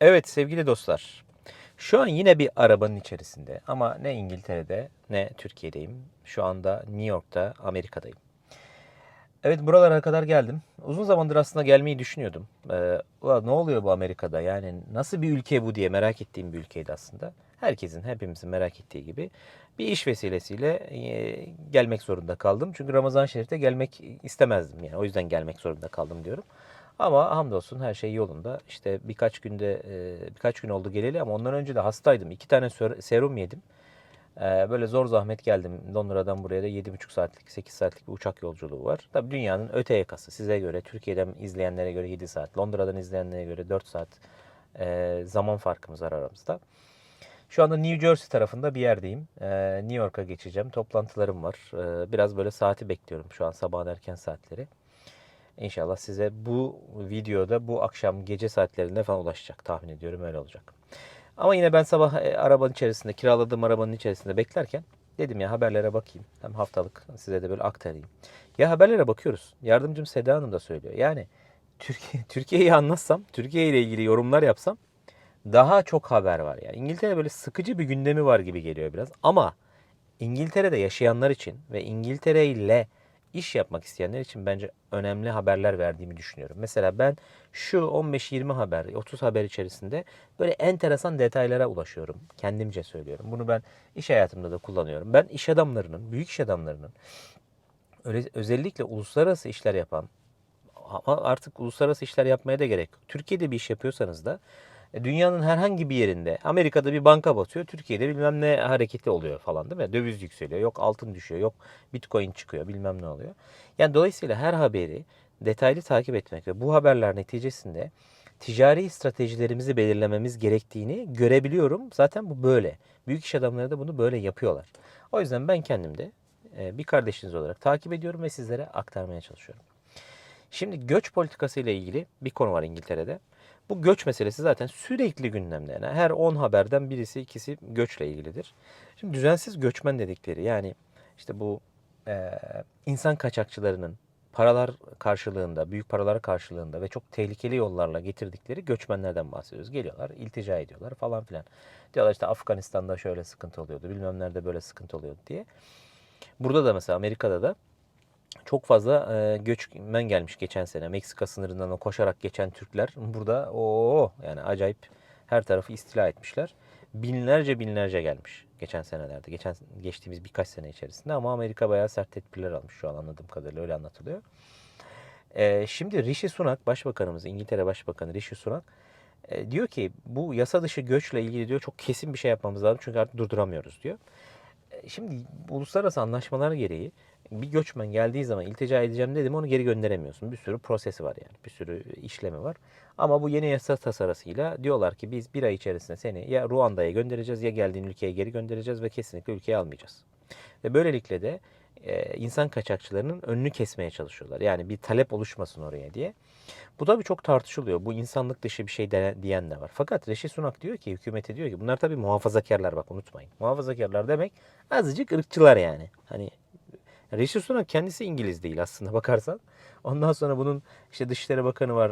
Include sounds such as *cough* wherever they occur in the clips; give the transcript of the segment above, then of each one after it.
Evet sevgili dostlar. Şu an yine bir arabanın içerisinde ama ne İngiltere'de ne Türkiye'deyim. Şu anda New York'ta, Amerika'dayım. Evet buralara kadar geldim. Uzun zamandır aslında gelmeyi düşünüyordum. Ee, "Ulan ne oluyor bu Amerika'da? Yani nasıl bir ülke bu diye merak ettiğim bir ülkeydi aslında. Herkesin, hepimizin merak ettiği gibi bir iş vesilesiyle e, gelmek zorunda kaldım. Çünkü Ramazan Şerif'te gelmek istemezdim yani. O yüzden gelmek zorunda kaldım diyorum. Ama hamdolsun her şey yolunda. İşte birkaç günde e, birkaç gün oldu geleli ama ondan önce de hastaydım. İki tane ser- serum yedim. Ee, böyle zor zahmet geldim. Londra'dan buraya da 7,5 saatlik, 8 saatlik bir uçak yolculuğu var. Tabii dünyanın öte yakası. Size göre, Türkiye'den izleyenlere göre 7 saat, Londra'dan izleyenlere göre 4 saat e, zaman farkımız var aramızda. Şu anda New Jersey tarafında bir yerdeyim. New York'a geçeceğim. Toplantılarım var. Biraz böyle saati bekliyorum şu an sabahın erken saatleri. İnşallah size bu videoda bu akşam gece saatlerinde falan ulaşacak. Tahmin ediyorum öyle olacak. Ama yine ben sabah e, arabanın içerisinde, kiraladığım arabanın içerisinde beklerken dedim ya haberlere bakayım. Hem haftalık size de böyle aktarayım. Ya haberlere bakıyoruz. Yardımcım Seda Hanım da söylüyor. Yani Türkiye *laughs* Türkiye'yi anlatsam, Türkiye ile ilgili yorumlar yapsam daha çok haber var. Yani İngiltere böyle sıkıcı bir gündemi var gibi geliyor biraz. Ama İngiltere'de yaşayanlar için ve İngiltere ile iş yapmak isteyenler için bence önemli haberler verdiğimi düşünüyorum. Mesela ben şu 15-20 haber, 30 haber içerisinde böyle enteresan detaylara ulaşıyorum. Kendimce söylüyorum. Bunu ben iş hayatımda da kullanıyorum. Ben iş adamlarının, büyük iş adamlarının öyle, özellikle uluslararası işler yapan ama artık uluslararası işler yapmaya da gerek yok. Türkiye'de bir iş yapıyorsanız da dünyanın herhangi bir yerinde Amerika'da bir banka batıyor, Türkiye'de bilmem ne hareketi oluyor falan değil mi? Döviz yükseliyor, yok altın düşüyor, yok bitcoin çıkıyor, bilmem ne oluyor. Yani dolayısıyla her haberi detaylı takip etmek ve bu haberler neticesinde ticari stratejilerimizi belirlememiz gerektiğini görebiliyorum. Zaten bu böyle. Büyük iş adamları da bunu böyle yapıyorlar. O yüzden ben kendim de e, bir kardeşiniz olarak takip ediyorum ve sizlere aktarmaya çalışıyorum. Şimdi göç politikası ile ilgili bir konu var İngiltere'de. Bu göç meselesi zaten sürekli gündemde. Yani her 10 haberden birisi ikisi göçle ilgilidir. Şimdi düzensiz göçmen dedikleri yani işte bu e, insan kaçakçılarının paralar karşılığında, büyük paralar karşılığında ve çok tehlikeli yollarla getirdikleri göçmenlerden bahsediyoruz. Geliyorlar, iltica ediyorlar falan filan. Diyorlar işte Afganistan'da şöyle sıkıntı oluyordu, bilmem nerede böyle sıkıntı oluyordu diye. Burada da mesela Amerika'da da çok fazla e, göçmen gelmiş geçen sene. Meksika sınırından o koşarak geçen Türkler burada o yani acayip her tarafı istila etmişler. Binlerce binlerce gelmiş geçen senelerde. Geçen geçtiğimiz birkaç sene içerisinde ama Amerika bayağı sert tedbirler almış şu an anladığım kadarıyla öyle anlatılıyor. E, şimdi Rishi Sunak Başbakanımız İngiltere Başbakanı Rishi Sunak e, diyor ki bu yasa dışı göçle ilgili diyor çok kesin bir şey yapmamız lazım çünkü artık durduramıyoruz diyor. E, Şimdi uluslararası anlaşmalar gereği bir göçmen geldiği zaman iltica edeceğim dedim onu geri gönderemiyorsun. Bir sürü prosesi var yani. Bir sürü işlemi var. Ama bu yeni yasa tasarısıyla diyorlar ki biz bir ay içerisinde seni ya Ruanda'ya göndereceğiz ya geldiğin ülkeye geri göndereceğiz ve kesinlikle ülkeye almayacağız. Ve böylelikle de e, insan kaçakçılarının önünü kesmeye çalışıyorlar. Yani bir talep oluşmasın oraya diye. Bu tabii çok tartışılıyor. Bu insanlık dışı bir şey diyen de var. Fakat Reşit Sunak diyor ki, hükümete diyor ki bunlar tabii muhafazakarlar bak unutmayın. Muhafazakarlar demek azıcık ırkçılar yani. Hani Rishi Sunak kendisi İngiliz değil aslında bakarsan. Ondan sonra bunun işte Dışişleri Bakanı var.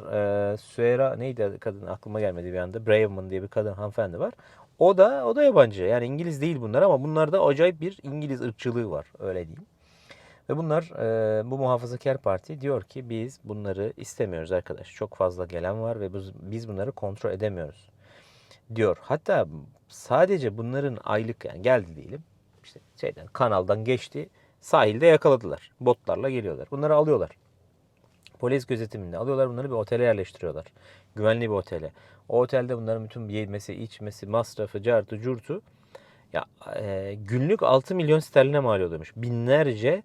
E, Süheyra neydi kadın aklıma gelmedi bir anda. Braverman diye bir kadın hanımefendi var. O da o da yabancı. Yani İngiliz değil bunlar ama bunlarda acayip bir İngiliz ırkçılığı var öyle diyeyim. Ve bunlar e, bu muhafazakar parti diyor ki biz bunları istemiyoruz arkadaş. Çok fazla gelen var ve biz bunları kontrol edemiyoruz diyor. Hatta sadece bunların aylık yani geldi diyelim işte şeyden kanaldan geçti sahilde yakaladılar. Botlarla geliyorlar. Bunları alıyorlar. Polis gözetiminde alıyorlar bunları bir otele yerleştiriyorlar. Güvenli bir otele. O otelde bunların bütün yemesi, içmesi, masrafı, cartı, curtu ya e, günlük 6 milyon sterline mal oluyormuş. Binlerce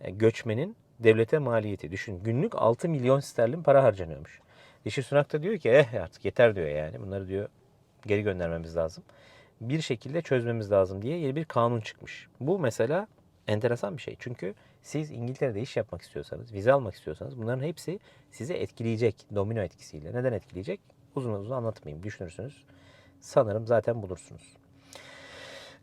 e, göçmenin devlete maliyeti. Düşün günlük 6 milyon sterlin para harcanıyormuş. Rishi Sunak da diyor ki eh artık yeter diyor yani. Bunları diyor geri göndermemiz lazım. Bir şekilde çözmemiz lazım diye yeni bir kanun çıkmış. Bu mesela enteresan bir şey. Çünkü siz İngiltere'de iş yapmak istiyorsanız, vize almak istiyorsanız bunların hepsi size etkileyecek domino etkisiyle. Neden etkileyecek? Uzun uzun anlatmayayım. Düşünürsünüz. Sanırım zaten bulursunuz.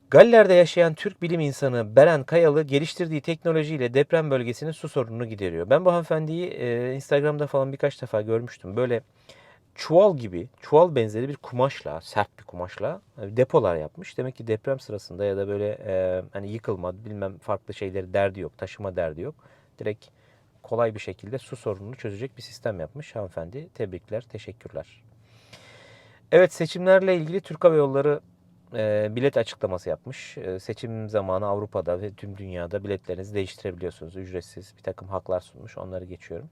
Galler'de yaşayan Türk bilim insanı Beren Kayalı geliştirdiği teknolojiyle deprem bölgesinin su sorununu gideriyor. Ben bu hanımefendiyi e, Instagram'da falan birkaç defa görmüştüm. Böyle çuval gibi, çuval benzeri bir kumaşla, sert bir kumaşla e, depolar yapmış. Demek ki deprem sırasında ya da böyle e, hani yıkılma, bilmem farklı şeyleri derdi yok, taşıma derdi yok. Direkt kolay bir şekilde su sorununu çözecek bir sistem yapmış hanımefendi. Tebrikler, teşekkürler. Evet seçimlerle ilgili Türk Hava Yolları e, bilet açıklaması yapmış. E, seçim zamanı Avrupa'da ve tüm dünyada biletlerinizi değiştirebiliyorsunuz. Ücretsiz bir takım haklar sunmuş. Onları geçiyorum.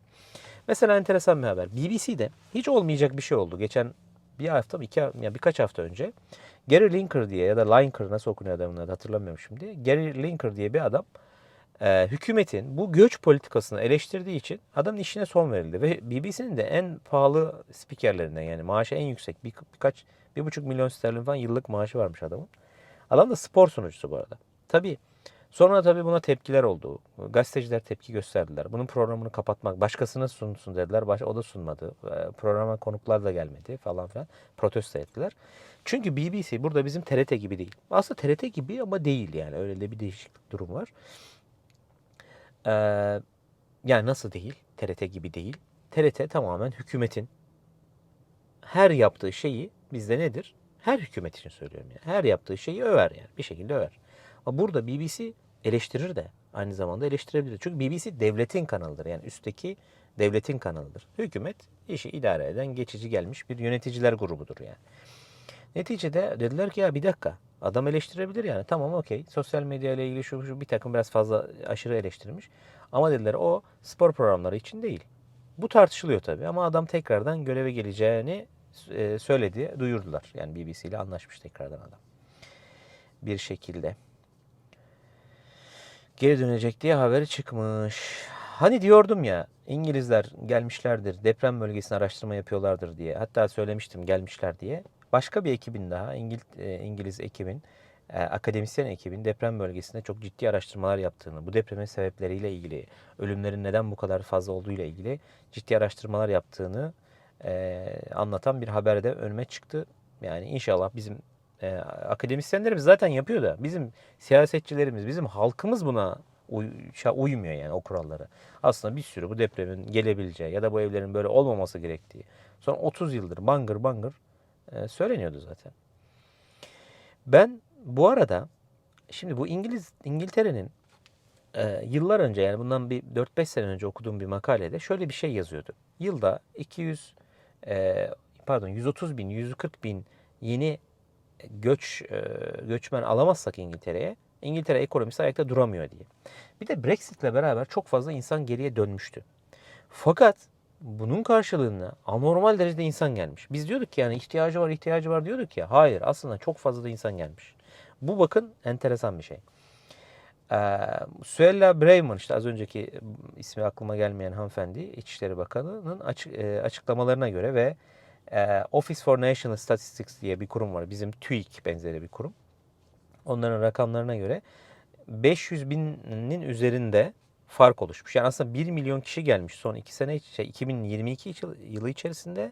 Mesela enteresan bir haber. BBC'de hiç olmayacak bir şey oldu. Geçen bir hafta mı iki ya birkaç hafta önce Gary Linker diye ya da Linker nasıl okunuyor adamın adı hatırlamıyorum şimdi. Gary Linker diye bir adam e, hükümetin bu göç politikasını eleştirdiği için adamın işine son verildi. Ve BBC'nin de en pahalı spikerlerinden yani maaşı en yüksek bir, birkaç bir buçuk milyon sterlin falan yıllık maaşı varmış adamın. Adam da spor sunucusu bu arada. Tabii Sonra tabii buna tepkiler oldu. Gazeteciler tepki gösterdiler. Bunun programını kapatmak, başkasına sunsun dediler. Baş, o da sunmadı. E, programa konuklar da gelmedi falan filan. Protesto ettiler. Çünkü BBC burada bizim TRT gibi değil. Aslında TRT gibi ama değil yani. Öyle de bir değişiklik durum var. Ee, yani nasıl değil? TRT gibi değil. TRT tamamen hükümetin her yaptığı şeyi bizde nedir? Her hükümet için söylüyorum yani. Her yaptığı şeyi över yani. Bir şekilde över. Ama burada BBC eleştirir de aynı zamanda eleştirebilir. Çünkü BBC devletin kanalıdır. Yani üstteki devletin kanalıdır. Hükümet işi idare eden geçici gelmiş bir yöneticiler grubudur yani. Neticede dediler ki ya bir dakika adam eleştirebilir yani tamam okey sosyal medya ile ilgili şu, şu bir takım biraz fazla aşırı eleştirmiş. Ama dediler o spor programları için değil. Bu tartışılıyor tabii ama adam tekrardan göreve geleceğini e, söyledi, duyurdular. Yani BBC ile anlaşmış tekrardan adam. Bir şekilde geri dönecek diye haberi çıkmış. Hani diyordum ya İngilizler gelmişlerdir, deprem bölgesine araştırma yapıyorlardır diye. Hatta söylemiştim gelmişler diye. Başka bir ekibin daha, İngil, e, İngiliz ekibin, e, akademisyen ekibin deprem bölgesinde çok ciddi araştırmalar yaptığını, bu depremin sebepleriyle ilgili, ölümlerin neden bu kadar fazla olduğuyla ilgili ciddi araştırmalar yaptığını e, anlatan bir haberde önüme çıktı. Yani inşallah bizim e, akademisyenlerimiz zaten yapıyor da bizim siyasetçilerimiz, bizim halkımız buna uy, uymuyor yani o kurallara. Aslında bir sürü bu depremin gelebileceği ya da bu evlerin böyle olmaması gerektiği. Son 30 yıldır bangır bangır e, söyleniyordu zaten. Ben bu arada şimdi bu İngiliz İngiltere'nin e, yıllar önce yani bundan bir 4-5 sene önce okuduğum bir makalede şöyle bir şey yazıyordu. Yılda 200 e, pardon 130 bin 140 bin yeni göç e, göçmen alamazsak İngiltere'ye İngiltere ekonomisi ayakta duramıyor diye. Bir de Brexit'le beraber çok fazla insan geriye dönmüştü. Fakat bunun karşılığında anormal derecede insan gelmiş. Biz diyorduk ki yani ihtiyacı var ihtiyacı var diyorduk ya. Hayır aslında çok fazla da insan gelmiş. Bu bakın enteresan bir şey. Ee, Suella Braverman işte az önceki ismi aklıma gelmeyen hanımefendi İçişleri Bakanı'nın açık, e, açıklamalarına göre ve e, Office for National Statistics diye bir kurum var. Bizim TÜİK benzeri bir kurum. Onların rakamlarına göre 500 binin üzerinde fark oluşmuş. Yani aslında 1 milyon kişi gelmiş son 2 sene şey 2022 yılı içerisinde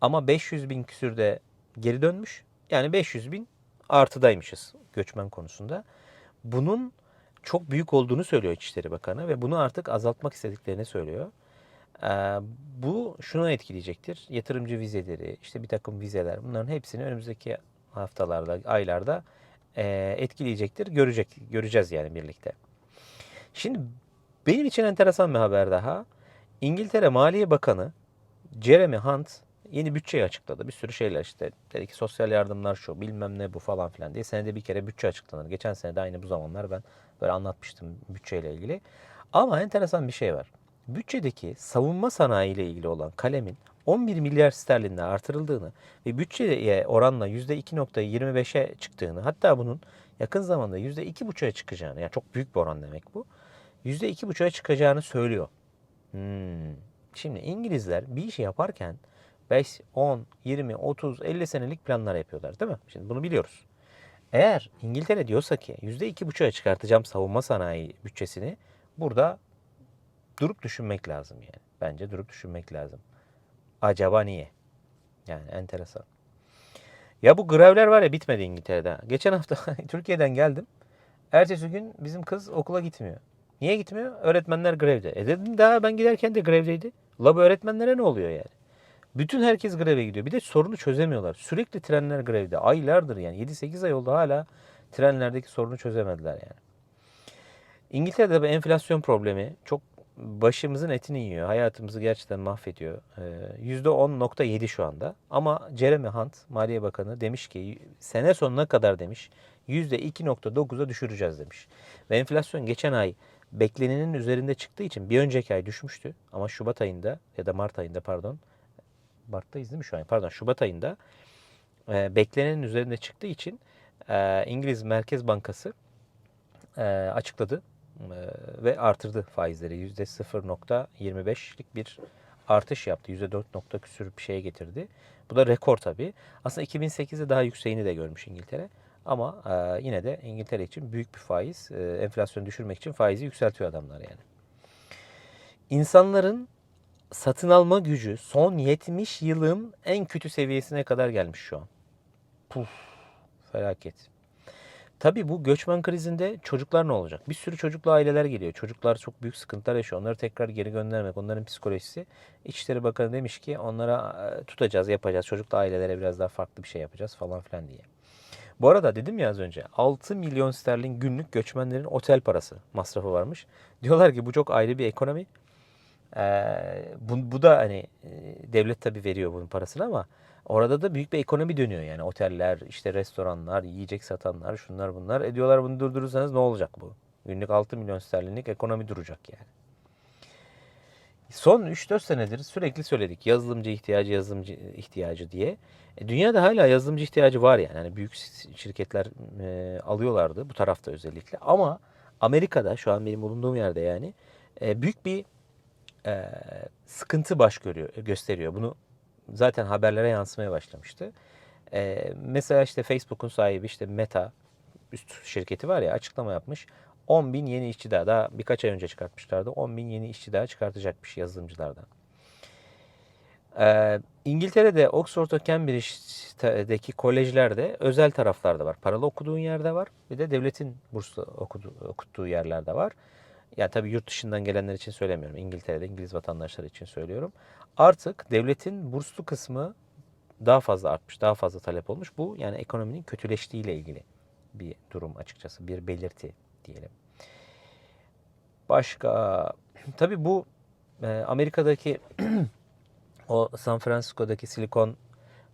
ama 500 bin küsürde geri dönmüş. Yani 500 bin artıdaymışız göçmen konusunda. Bunun çok büyük olduğunu söylüyor İçişleri Bakanı ve bunu artık azaltmak istediklerini söylüyor. Ee, bu şunu etkileyecektir. Yatırımcı vizeleri, işte bir takım vizeler bunların hepsini önümüzdeki haftalarda, aylarda e, etkileyecektir. Görecek, göreceğiz yani birlikte. Şimdi benim için enteresan bir haber daha. İngiltere Maliye Bakanı Jeremy Hunt yeni bütçeyi açıkladı. Bir sürü şeyler işte dedi ki sosyal yardımlar şu bilmem ne bu falan filan diye senede bir kere bütçe açıklanır. Geçen sene de aynı bu zamanlar ben böyle anlatmıştım bütçeyle ilgili. Ama enteresan bir şey var. Bütçedeki savunma sanayi ile ilgili olan kalemin 11 milyar sterlinle artırıldığını ve bütçeye oranla %2.25'e çıktığını hatta bunun yakın zamanda %2.5'a çıkacağını yani çok büyük bir oran demek bu. %2.5'a çıkacağını söylüyor. Hmm. Şimdi İngilizler bir işi yaparken 5, 10, 20, 30, 50 senelik planlar yapıyorlar değil mi? Şimdi bunu biliyoruz. Eğer İngiltere diyorsa ki %2.5'a çıkartacağım savunma sanayi bütçesini burada durup düşünmek lazım yani. Bence durup düşünmek lazım. Acaba niye? Yani enteresan. Ya bu grevler var ya bitmedi İngiltere'de. Geçen hafta *laughs* Türkiye'den geldim. Ertesi gün bizim kız okula gitmiyor. Niye gitmiyor? Öğretmenler grevde. E dedim daha ben giderken de grevdeydi. La bu öğretmenlere ne oluyor yani? Bütün herkes greve gidiyor. Bir de sorunu çözemiyorlar. Sürekli trenler grevde. Aylardır yani 7-8 ay oldu hala trenlerdeki sorunu çözemediler yani. İngiltere'de bu enflasyon problemi çok başımızın etini yiyor. Hayatımızı gerçekten mahvediyor. Ee, %10.7 şu anda. Ama Jeremy Hunt, Maliye Bakanı demiş ki sene sonuna kadar demiş %2.9'a düşüreceğiz demiş. Ve enflasyon geçen ay beklenenin üzerinde çıktığı için bir önceki ay düşmüştü. Ama Şubat ayında ya da Mart ayında pardon. Mart'tayız değil mi şu an? Pardon Şubat ayında e, beklenenin üzerinde çıktığı için e, İngiliz Merkez Bankası e, açıkladı e, ve artırdı faizleri. %0.25'lik bir artış yaptı. %4 nokta küsür bir şeye getirdi. Bu da rekor tabii. Aslında 2008'de daha yükseğini de görmüş İngiltere. Ama e, yine de İngiltere için büyük bir faiz. E, enflasyonu düşürmek için faizi yükseltiyor adamlar yani. İnsanların satın alma gücü son 70 yılın en kötü seviyesine kadar gelmiş şu an. Puf, felaket. Tabii bu göçmen krizinde çocuklar ne olacak? Bir sürü çocuklu aileler geliyor. Çocuklar çok büyük sıkıntılar yaşıyor. Onları tekrar geri göndermek, onların psikolojisi. İçişleri Bakanı demiş ki onlara e, tutacağız, yapacağız. Çocuklu ailelere biraz daha farklı bir şey yapacağız falan filan diye. Bu arada dedim ya az önce 6 milyon sterlin günlük göçmenlerin otel parası masrafı varmış. Diyorlar ki bu çok ayrı bir ekonomi. Ee, bu, bu da hani e, devlet tabii veriyor bunun parasını ama orada da büyük bir ekonomi dönüyor yani oteller, işte restoranlar, yiyecek satanlar, şunlar bunlar. E diyorlar bunu durdurursanız ne olacak bu? Günlük 6 milyon sterlinlik ekonomi duracak yani. Son 3-4 senedir sürekli söyledik yazılımcı ihtiyacı, yazılımcı ihtiyacı diye. E, dünyada hala yazılımcı ihtiyacı var yani. yani büyük şirketler e, alıyorlardı bu tarafta özellikle. Ama Amerika'da şu an benim bulunduğum yerde yani e, büyük bir e, sıkıntı baş görüyor, gösteriyor. Bunu zaten haberlere yansımaya başlamıştı. E, mesela işte Facebook'un sahibi işte Meta üst şirketi var ya açıklama yapmış. 10 bin yeni işçi daha, daha birkaç ay önce çıkartmışlardı. 10 bin yeni işçi daha çıkartacakmış yazılımcılardan. Ee, İngiltere'de Oxford ve Cambridge'deki kolejlerde özel taraflarda var. Paralı okuduğun yerde var. Bir de devletin burslu okudu, okuttuğu yerlerde var. Yani tabii yurt dışından gelenler için söylemiyorum. İngiltere'de İngiliz vatandaşları için söylüyorum. Artık devletin burslu kısmı daha fazla artmış, daha fazla talep olmuş. Bu yani ekonominin kötüleştiğiyle ilgili bir durum açıkçası, bir belirti diyelim. Başka, tabii bu e, Amerika'daki *clears throat* o San Francisco'daki Silikon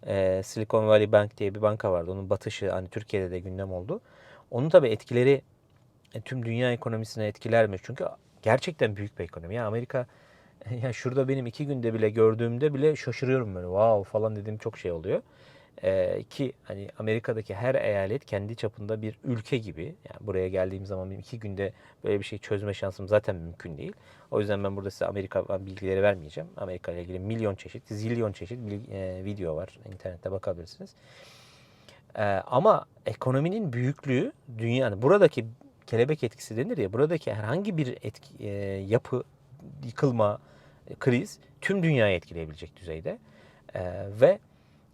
e, Silicon Valley Bank diye bir banka vardı. Onun batışı hani Türkiye'de de gündem oldu. Onun tabii etkileri e, tüm dünya ekonomisine etkiler mi? Çünkü gerçekten büyük bir ekonomi. Ya Amerika *laughs* ya şurada benim iki günde bile gördüğümde bile şaşırıyorum böyle. Wow falan dediğim çok şey oluyor. Ee, ki hani Amerika'daki her eyalet kendi çapında bir ülke gibi. Yani buraya geldiğim zaman benim iki günde böyle bir şey çözme şansım zaten mümkün değil. O yüzden ben burada size Amerika bilgileri vermeyeceğim. Amerika ile ilgili milyon çeşit, zilyon çeşit e, video var. İnternette bakabilirsiniz. E, ama ekonominin büyüklüğü dünya, yani buradaki kelebek etkisi denir ya, buradaki herhangi bir etki, e, yapı, yıkılma, kriz tüm dünyayı etkileyebilecek düzeyde. E, ve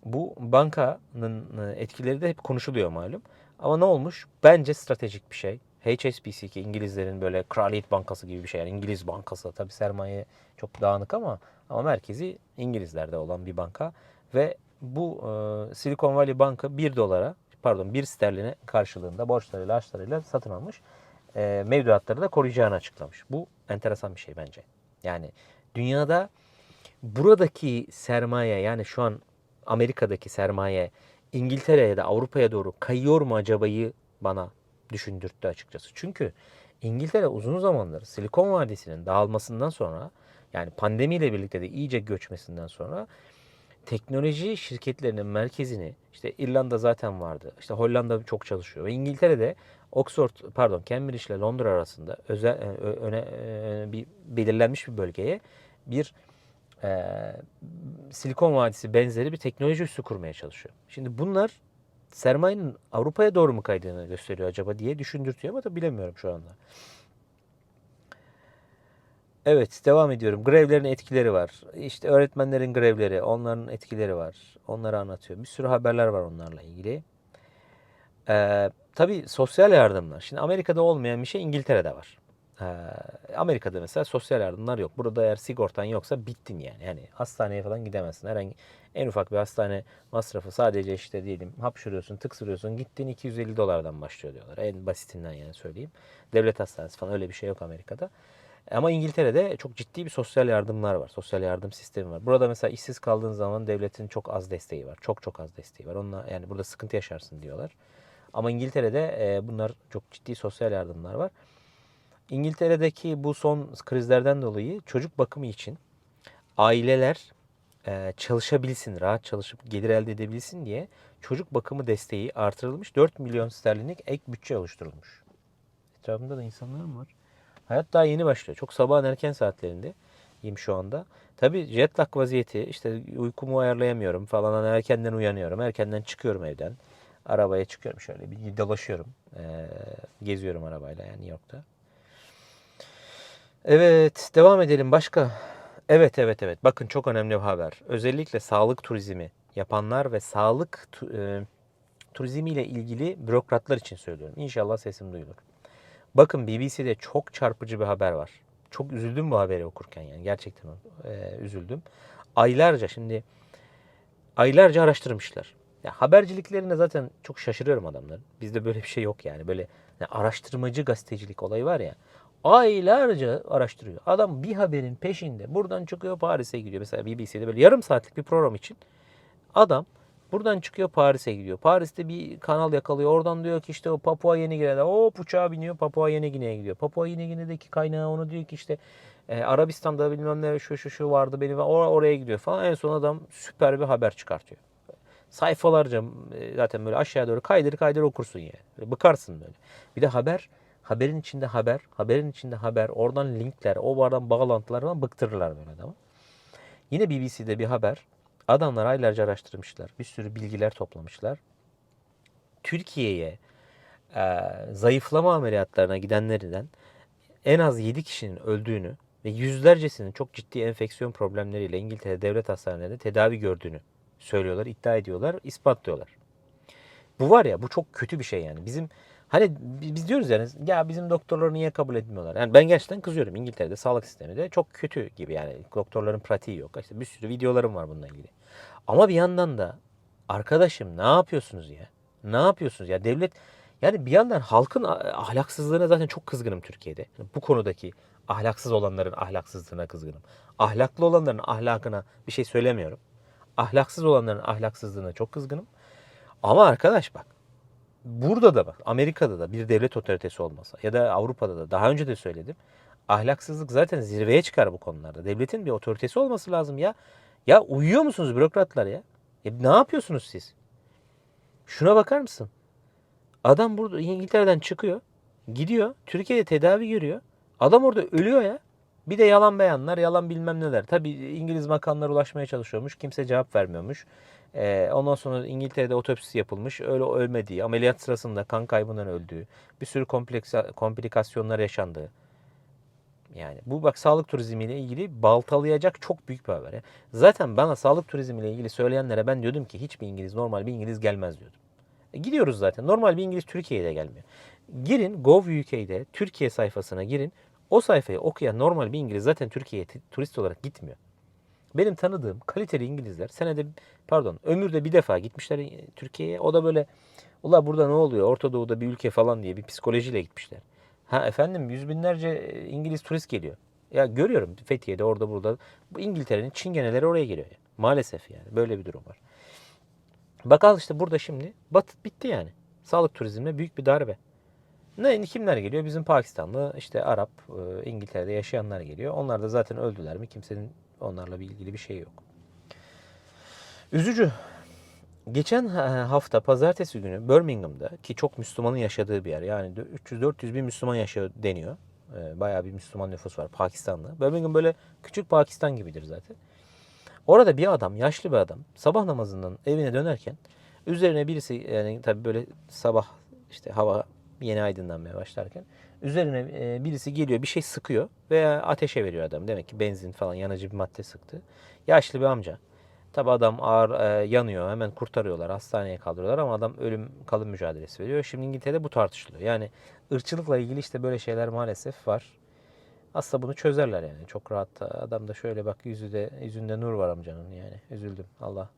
bu bankanın e, etkileri de hep konuşuluyor malum. Ama ne olmuş? Bence stratejik bir şey. HSBC ki İngilizlerin böyle kraliyet bankası gibi bir şey. Yani İngiliz bankası tabi sermaye çok dağınık ama ama merkezi İngilizlerde olan bir banka ve bu e, Silicon Valley Banka 1 dolara pardon 1 sterline karşılığında borçlarıyla harçlarıyla satın almış. E, mevduatları da koruyacağını açıklamış. Bu enteresan bir şey bence. Yani dünyada buradaki sermaye yani şu an Amerika'daki sermaye İngiltere'ye de Avrupa'ya doğru kayıyor mu acabayı bana düşündürttü açıkçası. Çünkü İngiltere uzun zamandır Silikon Vadisi'nin dağılmasından sonra yani pandemiyle birlikte de iyice göçmesinden sonra teknoloji şirketlerinin merkezini işte İrlanda zaten vardı. İşte Hollanda çok çalışıyor ve İngiltere'de Oxford pardon Cambridge ile Londra arasında özel e, öne, öne bir belirlenmiş bir bölgeye bir e, Silikon Vadisi benzeri bir teknoloji üssü kurmaya çalışıyor. Şimdi bunlar sermayenin Avrupa'ya doğru mu kaydığını gösteriyor acaba diye düşündürtüyor ama da bilemiyorum şu anda. Evet devam ediyorum. Grevlerin etkileri var. İşte öğretmenlerin grevleri, onların etkileri var. Onları anlatıyor. Bir sürü haberler var onlarla ilgili. Ee, tabii sosyal yardımlar. Şimdi Amerika'da olmayan bir şey İngiltere'de var. Ee, Amerika'da mesela sosyal yardımlar yok. Burada eğer sigortan yoksa bittin yani. Yani hastaneye falan gidemezsin. Herhangi en ufak bir hastane masrafı sadece işte diyelim hapşırıyorsun, tıksırıyorsun. Gittin 250 dolardan başlıyor diyorlar. En basitinden yani söyleyeyim. Devlet hastanesi falan öyle bir şey yok Amerika'da. Ama İngiltere'de çok ciddi bir sosyal yardımlar var. Sosyal yardım sistemi var. Burada mesela işsiz kaldığın zaman devletin çok az desteği var. Çok çok az desteği var. Onunla yani burada sıkıntı yaşarsın diyorlar. Ama İngiltere'de e, bunlar çok ciddi sosyal yardımlar var. İngiltere'deki bu son krizlerden dolayı çocuk bakımı için aileler e, çalışabilsin, rahat çalışıp gelir elde edebilsin diye çocuk bakımı desteği artırılmış. 4 milyon sterlinlik ek bütçe oluşturulmuş. Etrafımda da insanlar mı var? Hayat daha yeni başlıyor. Çok sabahın erken saatlerindeyim şu anda. Tabii jet lag vaziyeti, işte uykumu ayarlayamıyorum falan. Hani erkenden uyanıyorum, erkenden çıkıyorum evden. Arabaya çıkıyorum şöyle bir dolaşıyorum. Ee, geziyorum arabayla yani New York'ta. Evet, devam edelim. Başka? Evet, evet, evet. Bakın çok önemli bir haber. Özellikle sağlık turizmi yapanlar ve sağlık tu- e, turizmiyle ilgili bürokratlar için söylüyorum. İnşallah sesim duyulur. Bakın BBC'de çok çarpıcı bir haber var. Çok üzüldüm bu haberi okurken yani gerçekten e, üzüldüm. Aylarca şimdi aylarca araştırmışlar. Ya haberciliklerine zaten çok şaşırıyorum adamların. Bizde böyle bir şey yok yani. Böyle yani araştırmacı gazetecilik olayı var ya. Aylarca araştırıyor. Adam bir haberin peşinde. Buradan çıkıyor Paris'e gidiyor. Mesela BBC'de böyle yarım saatlik bir program için adam buradan çıkıyor Paris'e gidiyor. Paris'te bir kanal yakalıyor. Oradan diyor ki işte o Papua Yeni Gine'de hop uçağa biniyor Papua Yeni Gine'ye gidiyor. Papua Yeni Gine'deki kaynağı onu diyor ki işte e, Arabistan'da bilmem ne şu şu şu vardı benim or oraya gidiyor falan. En son adam süper bir haber çıkartıyor. Sayfalarca e, zaten böyle aşağıya doğru kaydır kaydır okursun yani. Böyle bıkarsın böyle. Bir de haber haberin içinde haber, haberin içinde haber, oradan linkler, o oradan bağlantılar falan bıktırırlar böyle adamı. Yine BBC'de bir haber. Adamlar aylarca araştırmışlar. Bir sürü bilgiler toplamışlar. Türkiye'ye e, zayıflama ameliyatlarına gidenlerden en az 7 kişinin öldüğünü ve yüzlercesinin çok ciddi enfeksiyon problemleriyle İngiltere devlet hastanelerinde tedavi gördüğünü söylüyorlar, iddia ediyorlar, ispatlıyorlar. Bu var ya bu çok kötü bir şey yani. Bizim hani biz diyoruz yani ya bizim doktorları niye kabul etmiyorlar? Yani ben gerçekten kızıyorum. İngiltere'de sağlık sistemi de çok kötü gibi yani. Doktorların pratiği yok. İşte bir sürü videolarım var bununla ilgili. Ama bir yandan da arkadaşım ne yapıyorsunuz ya? Ne yapıyorsunuz ya? Devlet yani bir yandan halkın ahlaksızlığına zaten çok kızgınım Türkiye'de. Yani bu konudaki ahlaksız olanların ahlaksızlığına kızgınım. Ahlaklı olanların ahlakına bir şey söylemiyorum. Ahlaksız olanların ahlaksızlığına çok kızgınım. Ama arkadaş bak burada da bak Amerika'da da bir devlet otoritesi olmasa ya da Avrupa'da da daha önce de söyledim. Ahlaksızlık zaten zirveye çıkar bu konularda. Devletin bir otoritesi olması lazım ya. Ya uyuyor musunuz bürokratlar ya? ya ne yapıyorsunuz siz? Şuna bakar mısın? Adam burada İngiltere'den çıkıyor. Gidiyor. Türkiye'de tedavi görüyor. Adam orada ölüyor ya. Bir de yalan beyanlar, yalan bilmem neler. Tabii İngiliz makamlar ulaşmaya çalışıyormuş. Kimse cevap vermiyormuş. Ee, ondan sonra İngiltere'de otopsisi yapılmış. Öyle ölmediği, ameliyat sırasında kan kaybından öldüğü, bir sürü kompleks, komplikasyonlar yaşandığı. Yani bu bak sağlık turizmiyle ilgili baltalayacak çok büyük bir haber. Zaten bana sağlık turizmiyle ilgili söyleyenlere ben diyordum ki hiçbir İngiliz, normal bir İngiliz gelmez diyordum. E, gidiyoruz zaten. Normal bir İngiliz Türkiye'ye de gelmiyor. Girin Gov.uk'de Türkiye sayfasına girin. O sayfayı okuyan normal bir İngiliz zaten Türkiye'ye turist olarak gitmiyor. Benim tanıdığım kaliteli İngilizler senede pardon ömürde bir defa gitmişler Türkiye'ye. O da böyle ula burada ne oluyor Orta Doğu'da bir ülke falan diye bir psikolojiyle gitmişler. Ha efendim yüz binlerce İngiliz turist geliyor. Ya görüyorum Fethiye'de orada burada. Bu İngiltere'nin çingeneleri oraya geliyor. Yani. Maalesef yani böyle bir durum var. Bakal işte burada şimdi batıt bitti yani. Sağlık turizmine büyük bir darbe. Ne kimler geliyor? Bizim Pakistanlı, işte Arap, İngiltere'de yaşayanlar geliyor. Onlar da zaten öldüler mi? Kimsenin onlarla bir ilgili bir şey yok. Üzücü. Geçen hafta pazartesi günü Birmingham'da ki çok Müslümanın yaşadığı bir yer. Yani 300-400 bin Müslüman yaşıyor deniyor. Bayağı bir Müslüman nüfus var Pakistanlı. Birmingham böyle küçük Pakistan gibidir zaten. Orada bir adam, yaşlı bir adam sabah namazından evine dönerken üzerine birisi yani tabii böyle sabah işte hava yeni aydınlanmaya başlarken üzerine birisi geliyor bir şey sıkıyor veya ateşe veriyor adam. Demek ki benzin falan yanıcı bir madde sıktı. Yaşlı bir amca. Tabi adam ağır e, yanıyor. Hemen kurtarıyorlar. Hastaneye kaldırıyorlar ama adam ölüm kalım mücadelesi veriyor. Şimdi İngiltere'de bu tartışılıyor. Yani ırkçılıkla ilgili işte böyle şeyler maalesef var. Aslında bunu çözerler yani. Çok rahat. Adam da şöyle bak yüzü de, yüzünde nur var amcanın yani. Üzüldüm. Allah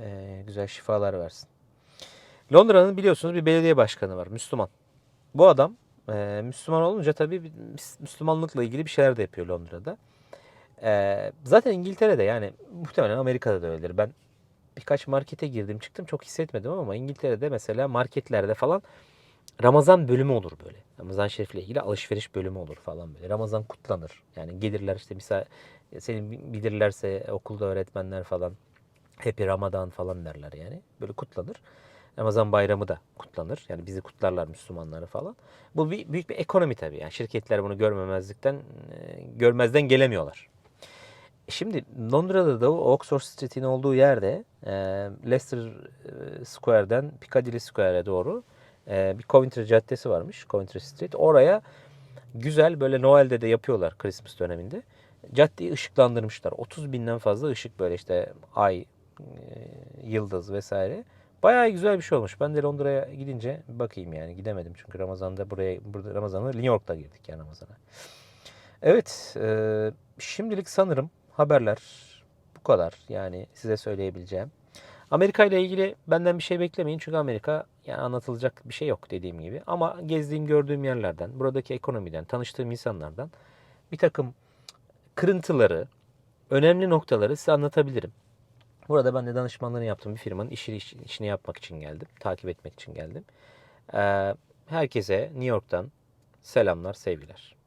eee, güzel şifalar versin. Londra'nın biliyorsunuz bir belediye başkanı var. Müslüman. Bu adam eee, Müslüman olunca tabii Müslümanlıkla ilgili bir şeyler de yapıyor Londra'da. Eee, zaten İngiltere'de yani muhtemelen Amerika'da da öyledir. Ben birkaç markete girdim çıktım çok hissetmedim ama İngiltere'de mesela marketlerde falan Ramazan bölümü olur böyle. Ramazan Şerif'le ilgili alışveriş bölümü olur falan böyle. Ramazan kutlanır. Yani gelirler işte misal senin bilirlerse okulda öğretmenler falan Happy Ramadan falan derler yani. Böyle kutlanır. Ramazan bayramı da kutlanır. Yani bizi kutlarlar Müslümanları falan. Bu bir, büyük bir ekonomi tabii. Yani şirketler bunu görmemezlikten e, görmezden gelemiyorlar. Şimdi Londra'da da Oxford Street'in olduğu yerde e, Leicester e, Square'den Piccadilly Square'e doğru e, bir Coventry Caddesi varmış. Coventry Street. Oraya güzel böyle Noel'de de yapıyorlar Christmas döneminde. Caddeyi ışıklandırmışlar. 30 binden fazla ışık böyle işte ay, e, yıldız vesaire. Bayağı güzel bir şey olmuş. Ben de Londra'ya gidince bakayım yani. Gidemedim çünkü Ramazan'da buraya burada Ramazan'da New York'ta girdik yani Ramazan'a. Evet, e, şimdilik sanırım haberler bu kadar. Yani size söyleyebileceğim. Amerika ile ilgili benden bir şey beklemeyin çünkü Amerika yani anlatılacak bir şey yok dediğim gibi. Ama gezdiğim, gördüğüm yerlerden, buradaki ekonomiden, tanıştığım insanlardan bir takım kırıntıları, önemli noktaları size anlatabilirim. Burada ben de danışmanlığını yaptığım bir firmanın işini, işini yapmak için geldim. Takip etmek için geldim. Ee, herkese New York'tan selamlar, sevgiler.